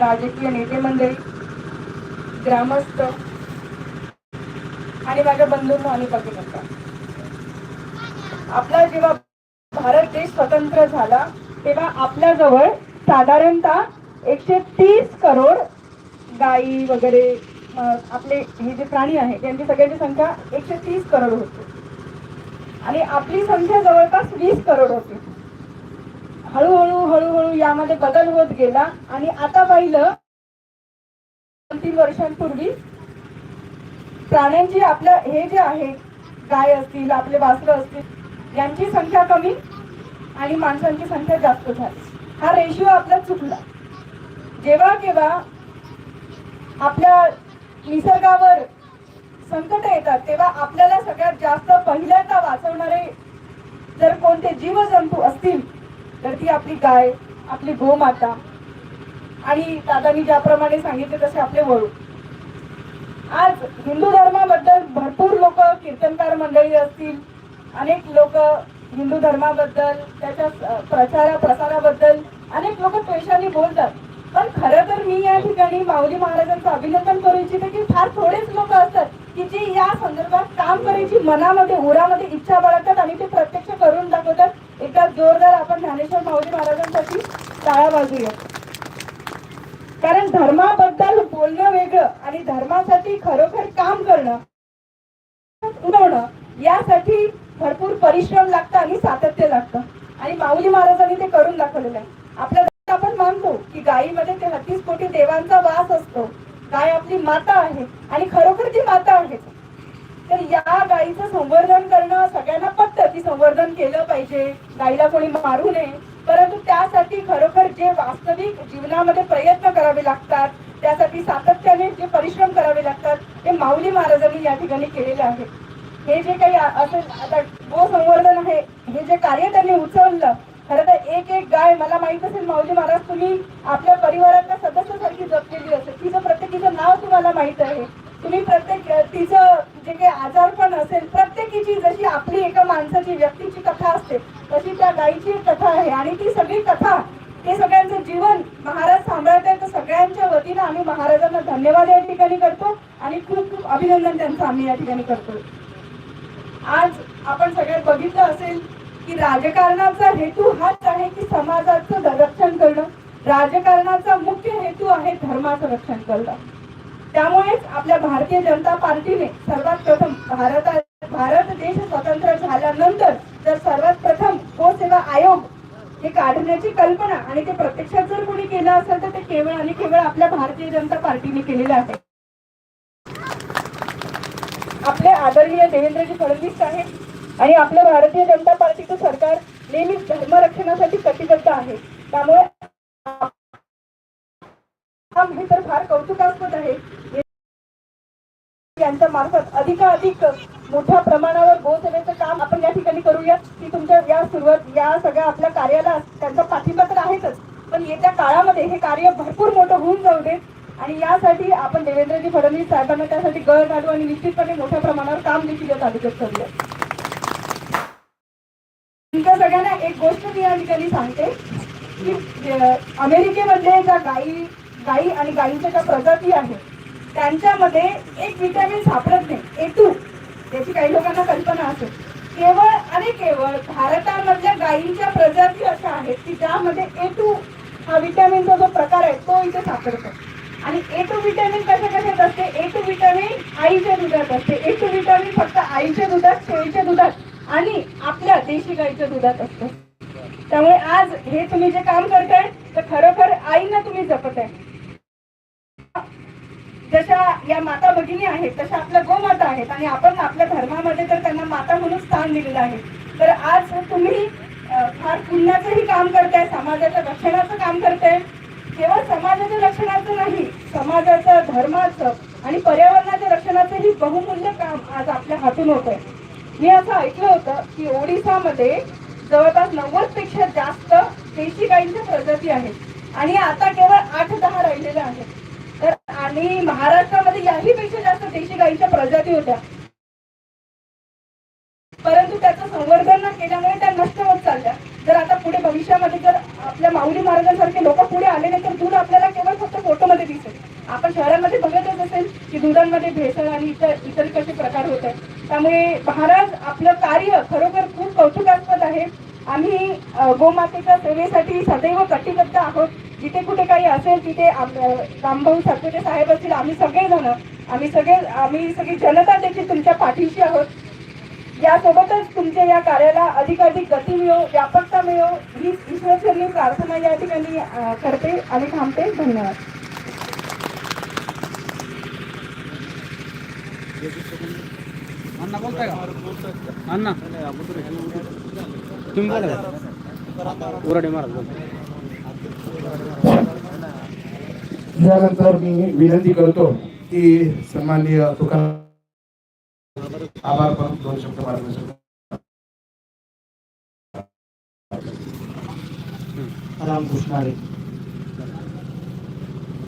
राजकीय नेते मंडळी ग्रामस्थ आणि माझ्या बंधूंना आणि भगिनींना आपला जेव्हा भारत देश स्वतंत्र झाला तेव्हा आपल्याजवळ साधारणतः एकशे तीस करोड गायी वगैरे आपले हे जे प्राणी आहेत त्यांची सगळ्यांची संख्या एकशे तीस करोड होती. आणि आपली संख्या जवळपास वीस करोड होती. हळूहळू हळूहळू यामध्ये बदल होत गेला. आणि आता पाहिलं दोन तीन वर्षांपूर्वी प्राण्यांची आपल्या हे जे आहे गाय असतील आपले वासरं असतील यांची संख्या कमी आणि माणसांची संख्या जास्त झाली. हा रेशिओ आपला चुकला. जेव्हा केव्हा आपल्या निसर्गावर संकट येतात तेव्हा आपल्याला सगळ्यात जास्त पहिल्यांदा वाचवणारे जर कोणते जीवजंतू असतील तर ती आपली गाय आपली गोमाता. आणि दादानी ज्याप्रमाणे सांगितले तसे आपले वळू आज हिंदू धर्माबद्दल भरपूर लोक कीर्तनकार मंडळी असतील. अनेक लोक हिंदू धर्माबद्दल त्याच्या प्रचारा प्रसाराबद्दल अनेक लोक द्वेषाने बोलतात. पण खरं तर मी या ठिकाणी माऊली महाराजांचं अभिनंदन करू इच्छिते की फार थोडेच लोक असतात की जे या संदर्भात काम करायची मनामध्ये उरामध्ये इच्छा बाळगतात आणि ते प्रत्यक्ष करून दाखवतात. एकदा जोरदार ज्ञानेश्वर माऊली महाराजांसाठी टाळा वाजूया कारण धर्माबद्दल बोलणं वेगळं आणि धर्मासाठी खरोखर काम करणं उडवणं यासाठी भरपूर परिश्रम लागतं आणि सातत्य लागतं. आणि माऊली महाराजांनी ते करून दाखवलेलं आहे. आपल्या आपण मानतो की गायीमध्ये ते हत्तीस कोटी देवांचा वास असतो. गाय आपली माता आहे आणि खरोखर ती माता आहे. तर या गायीचं संवर्धन करणं सगळ्यांना पटतं की संवर्धन केलं पाहिजे. गायीला कोणी मारू नये. परंतु त्यासाठी खरोखर जे वास्तविक जीवनामध्ये प्रयत्न करावे लागतात त्यासाठी सातत्याने जे परिश्रम करावे लागतात ते माऊली महाराजांनी या ठिकाणी केलेले आहे. हे जे काही असं आता गो संवर्धन आहे हे जे कार्य त्यांनी उचललं खरं तर एक एक गाय मला माहीत असेल माऊली महाराज तुम्ही आपल्या परिवारातल्या सदस्यासारखी जपलेली असेल. तिचं प्रत्येकीचं नाव तुम्हाला माहीत आहे. तुम्ही प्रत्येक तिचं जे काही आजारपण असेल प्रत्येकीची जशी आपली एका माणसाची व्यक्तीची कथा असते तशी त्या गायीची एक कथा आहे. आणि ती सगळी कथा ते सगळ्यांचं जीवन महाराज सांभाळत तर सगळ्यांच्या वतीनं आम्ही महाराजांना धन्यवाद या ठिकाणी करतो आणि खूप खूप अभिनंदन त्यांचं आम्ही या ठिकाणी करतो. आज आपण सगळ्यात बघितलं असेल की राजकारणाचा हेतू हाच आहे की समाजाचं रक्षण करणं. राजकारणाचा मुख्य हेतू आहे धर्माचं रक्षण करणं. त्यामुळेच आपल्या भारतीय जनता पार्टीने सर्वात प्रथम भारतात भारत देश स्वतंत्र झाल्यानंतर जर सर्वात प्रथम गोसेवा आयोग हे काढण्याची कल्पना आणि ते प्रत्यक्षात जर कोणी केलं असेल तर ते केवळ आणि केवळ आपल्या भारतीय जनता पार्टीने केलेलं आहे. आपले आदरणीय देवेंद्रजी फडणवीस साहेब आणि आपल्या भारतीय जनता पार्टीचं सरकार नेहमीच धर्मरक्षणासाठी कटिबद्ध आहे. त्यामुळे हे तर फार कौतुकास्पद आहे. यांच्या मार्फत अधिकाधिक मोठ्या प्रमाणावर गोसेवेचं काम आपण या ठिकाणी करूया की तुमच्या या सुरुवात या सगळ्या आपल्या कार्याला त्यांचा पाठिंबा तर आहेतच. पण येत्या काळामध्ये हे कार्य भरपूर मोठं होऊन जाऊ दे. आणि यासाठी आपण देवेंद्रजी फडणवीस साहेबांना त्यासाठी गळ घालू आणि निश्चितपणे मोठ्या प्रमाणावर काम देखील या तालुक्यात करूया तुमच्या सगळ्यांना एक गोष्ट मी या ठिकाणी सांगते की अमेरिकेमध्ये ज्या गायी गायी आणि गायीच्या ज्या प्रजाती आहेत त्यांच्यामध्ये एक विटॅमिन सापडत नाही. ए टू याची काही लोकांना कल्पना असेल. केवळ आणि केवळ भारतामधल्या गायींच्या प्रजाती अशा आहेत की ज्यामध्ये ए टू हा विटॅमिनचा जो प्रकार आहे तो इथे सापडतो. आणि ए टू विटॅमिन कशा कशात असते ए टू विटॅमिन आईच्या दुधात असते. ए टू विटॅमिन फक्त आईच्या दुधात शेळीच्या दुधात आणि आपल्या देशी गाईच्या दुधात असतं. त्यामुळे आज हे तुम्ही जे काम करताय तर खरोखर आईना तुम्ही जपत आहे जशा या माता भगिनी आहेत तशा आपल्या गोमाता आहेत आणि आपण आपल्या धर्मामध्ये तर त्यांना माता म्हणून स्थान दिलेलं आहे. तर आज तुम्ही फार पुण्याचंही काम करताय समाजाच्या रक्षणाचं काम करताय. केवळ समाजाच्या रक्षणाचं नाही समाजाचं धर्माचं आणि पर्यावरणाच्या रक्षणाचंही बहुमूल्य काम आज आपल्या हातून होत आहे मी असं ऐकलं होतं की ओडिसामध्ये जवळपास नव्वदपेक्षा जास्त देशी गाईंच्या प्रजाती आहेत. आणि आता केवळ आठ दहा राहिलेल्या आहेत. आणि महाराष्ट्रामध्ये याही पेक्षा जास्त देशी गायीच्या प्रजाती होत्या. परंतु त्याचं संवर्धन न केल्यामुळे त्या नष्ट होत चालल्या. जर आता पुढे भविष्यामध्ये जर आपल्या माऊली महाराजांसारखे लोक पुढे आले नाही तर दूध आपल्याला केवळ फक्त फोटोमध्ये दिसेल. आपण शहरामध्ये बघतच असेल की दुधांमध्ये भेसळ आणि इतर इतर कसे प्रकार होत आहेत. त्यामुळे महाराज आपलं कार्य खरोखर खूप कौतुकास्पद आहे. आम्ही गोमातेच्या सेवेसाठी सदैव कटिबद्ध आहोत. जिथे कुठे काही असेल तिथे आम- रामभाऊ सातपुते साहेब असतील आम्ही सगळेजण आम्ही सगळे आम्ही सगळी जनता देखील तुमच्या पाठीशी आहोत. यासोबतच तुमच्या या कार्याला अधिकाधिक गती मिळो व्यापकता मिळो. ही ईश्वरचरणी प्रार्थना या ठिकाणी करते आणि थांबते. धन्यवाद. अण्णा बोलताय का? अण्णा. तुम्ही बोला. उराडे महाराज बोलताय. यानंतर मी विनंती करतो की सन्माननीय तुकाराम आभार पण दोन शब्द मार्गदर्शन रामकृष्ण हरी.